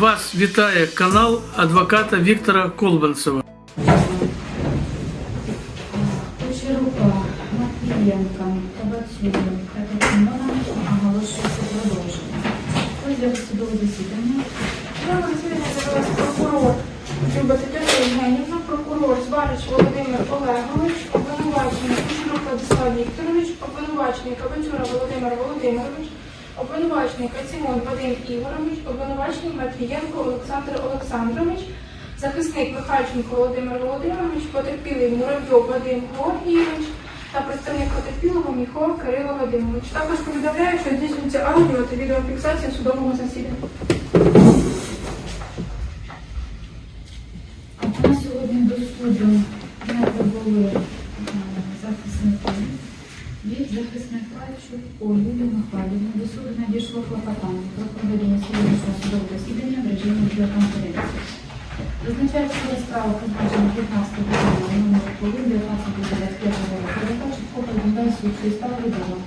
Вас вітає канал адвоката Віктора Колбанцева. Кучерука, Матвієнка, оголошується продовження. Судового засідання. Прокурор Тетяна Євгенівна, прокурор Зварич Володимир Олегович, обвинувачений Кучерук Владислав Вікторович, обвинувачений Кабацюра Володимир Володимирович, обвинувачений Кацімон Вадим Ігорович, обвинувачений Матвієнко Олександр Олександрович, захисник Михайченко Володимир Володимирович, потерпілий Муравйов Вадим Георгійович та представник потерпілого Міхов Кирило Вадимович. Також повідомляю, що здійснюється аудіо та відеофіксація судового засідання. Сьогоднішнього судового засідання в режимі відеоконференції. Зазначається, що справа 15 години номер хвилин 19 року. Чітко повідомляє суд, що справа відома.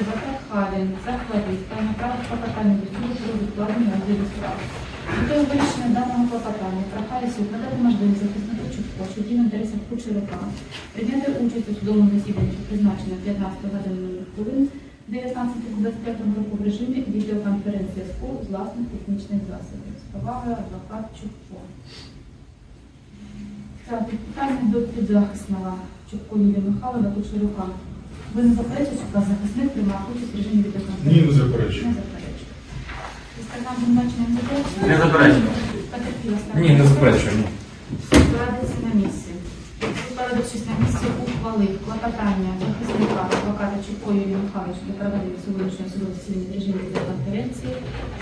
Адвокат Халін захворів та направив клопотання до суду про відкладення розгляду справи. Метою вирішення даного клопотання прохає суд надати можливість захиснику Чубко, що діє в інтересах Кучерука, прийняти участь у судовому засіданні, що призначено 15 годин хвилин 19-25 року в режимі відеоконференції зв'язку з власних технічних засобів. З повагою адвокат Чубко. Так, питання до підзахисного Чубко Юлія Михайлова Кучерука. Ви не заперечуєте, що захисник приймав участь в режимі відеоконференції? Ні, не заперечую. Не заперечую. Обвинувачення не заперечує? Не заперечую. Ні, не заперечую. Суд на місці. Суд, порадившись на місці, ухвалив клопотання захисника адвоката Чупко Юрія Михайловича для проведення сьогоднішнього судового засідання в режимі відеоконференції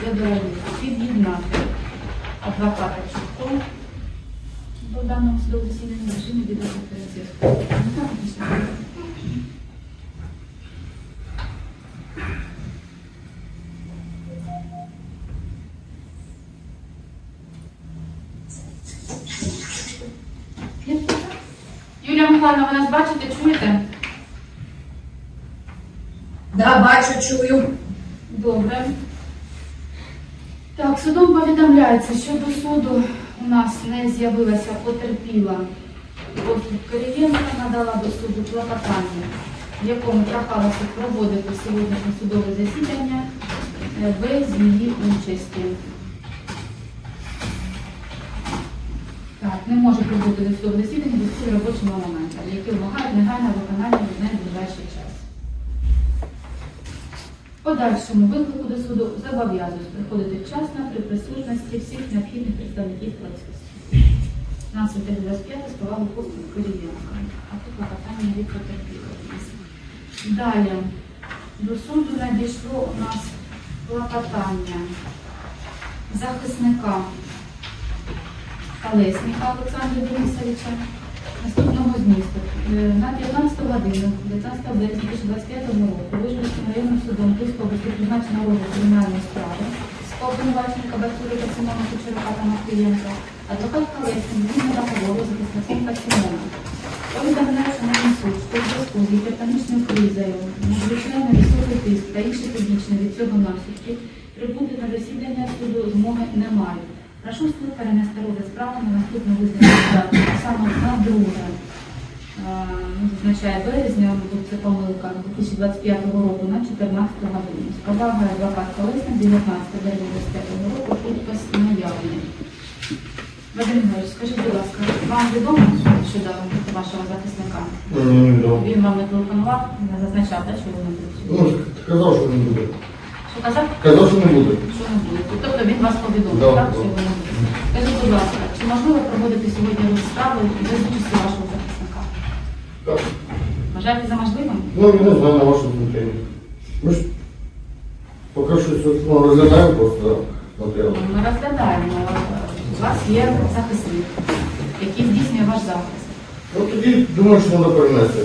задовольнив під'єднати адвоката Чуко до даного судового засідання в режимі відеоконференції. Ну, так, звісно. Є питання? Юлія ви нас бачите, чуєте? Да, бачу, чую. Добре. Так, судом повідомляється, що до суду у нас не з'явилася потерпіла. От Кириєнка надала до суду клопотання, в якому прохалося проводити сьогоднішнє судове засідання е, без її участі. Так, не може прибути до судового засідання до цього робочого моменту, які вимагають негайне виконання в найближчий час. Подальшому виклику до суду зобов'язують приходити вчасно при присутності всіх необхідних представників процесу. 15.25 з повагою поступу Кирилленка. А тут клопотання від потерпілого. Далі. До суду надійшло у нас клопотання захисника Колесника Олександра Денисовича наступного змісту. Е, На 15 годину 19 березня 2025 року Вижницьким районним судом Київської області призначено розгляд кримінальної справи з обвинуваченням Кабацюри Кацимона Кучерука та Матвієнка, адвокат Колесник згідно договору з захисником Кацимона. Повідомляє, на суд, що в зв'язку з гіпертонічною кризою, надзвичайно високий тиск та інші побічні від цього наслідки, прибути на засідання суду змоги немає. Прошу суд перенести розгляд справи на наступну визначену а саме на друге, е, ну, зазначає березня, тут це помилка, 2025 року на 14 годину. Повагою адвокат Колесник 19 березня 2025 року, підпис наявний. Вадим Григорович, скажіть, будь ласка, вам відомо щодо вашого захисника? Ну, Він вам не телефонував, не зазначав, так, що ви не будете? Ну, сказав, що не буде. Що казав? Казав, що не буде. Що не буде. Тобто він вас повідомив, Да, так, да. що ви не? Скажіть, будь ласка, чи можливо проводити сьогодні розправу без участі вашого захисника? Так. Вважаєте за можливим? Ну, я не знаю на ваше смотрення. Ми ж поки що ну, розглядаємо просто матеріал. Ми розглядаємо. У вас є захисник, який здійснює ваш захист. Ну, тоді думаю, що треба перенести.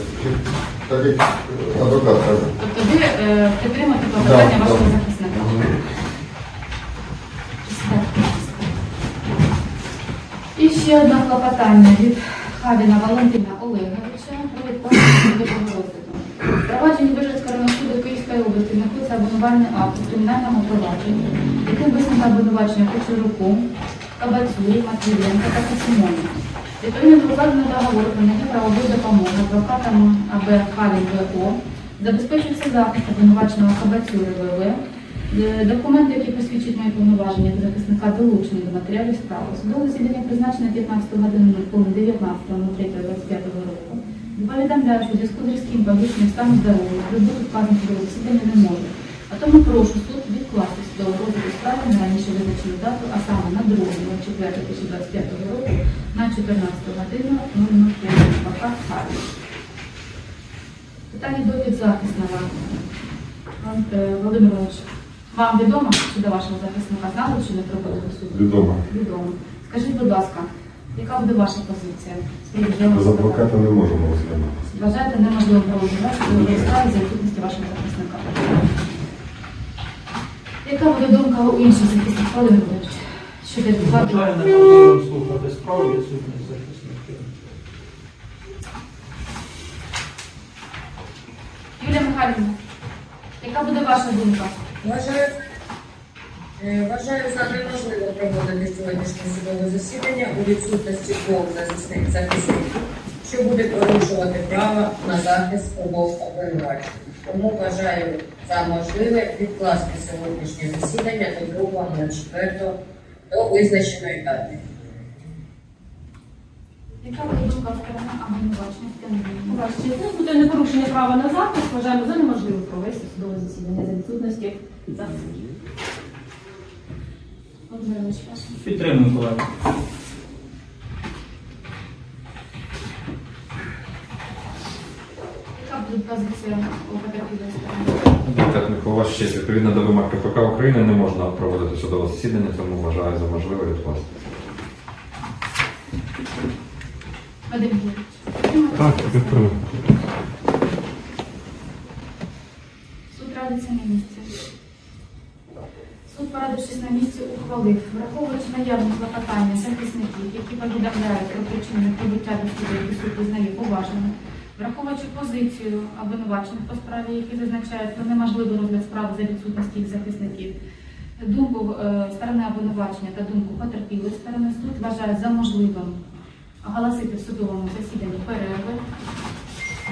Так як адвокат каже. Тобто ви е, підтримуєте клопотання Да, вашого да. захисника? І ще одне клопотання від Хавіна Валентина Олеговича про судового розгляду. Провадження районного суду Київської області знаходиться обвинувальний акт у кримінальному провадженні, яким висновлено обвинувачення Кучеруку, Кабацюрі, Матвієнка та Косимоні. Відповідно до укладеного договору про надію правової допомоги адвокатам АБ Халі ВО забезпечується захист обвинуваченого Кабацюри ВВ. Е, Документи, які посвідчують мої повноваження як захисника, долучені до матеріалів справи. Судове засідання призначене 15 годину 19.03.25 року. Повідомляю, що в зв'язку з різким погіршенням стану здоров'я прибути вказаних судове засідання не може. А тому прошу суд відкласти судову розгляду справи на раніше визначену дату, а саме на 2.04.2025 року на 14 годину 00 Пока Харі. Питання до підзахисного. Е, Володимир Іванович, вам відомо, що до вашого захисника знали, чи не приходили до суду? Відомо. Відомо. Скажіть, будь ласка, яка буде ваша позиція? з адвоката не можемо розглянути. Вважаєте неможливо проводити справи за відсутності вашого захисника. Яка буде думка у інших захисників Володимир Іванович, щодо відкладу? Звичайно, можливо слухати справу відсутність захисників. Юлія Михайлівна, яка буде ваша думка? Вважаю, е, вважаю за неможливо проводити сьогоднішнє судове засідання у відсутності двох захисних захисників, що буде порушувати право на захист обох обвинувачень. Тому вважаю за можливе відкласти сьогоднішнє засідання до 2.04 до визначеної дати. Яка буде думка сторона обвинувачення? Ну, буде непорушення права на захист, вважаємо за неможливо провести судове засідання за відсутності буде позиція у Микола ще відповідно до вимог КПК України не можна проводити судове засідання, тому вважаю за можливе. Вадим Юрійович. Так, підтримую. Суд радиться на місці. Суд, порадившись на місці, ухвалив, враховуючи наявність клопотання захисників, які повідомляють про причини прибуття до суду, які суд визнає поважними, враховуючи позицію обвинувачених по справі, які зазначають про неможливий розгляд справи за відсутності їх захисників, думку е, сторони обвинувачення та думку потерпілої сторони, суд вважає за можливим оголосити в судовому засіданні перерви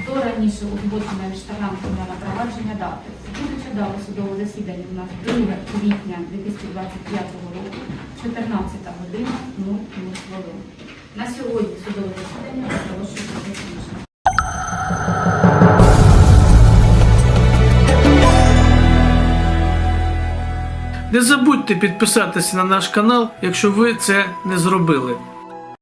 до раніше узгодженої штарантами на провадження дати. Слідуюча дата судового засідання у нас 2 квітня 2025 року, 14 година 00 хвилин. На сьогодні судове засідання оголошується закінченим. Не забудьте підписатися на наш канал, якщо ви це не зробили.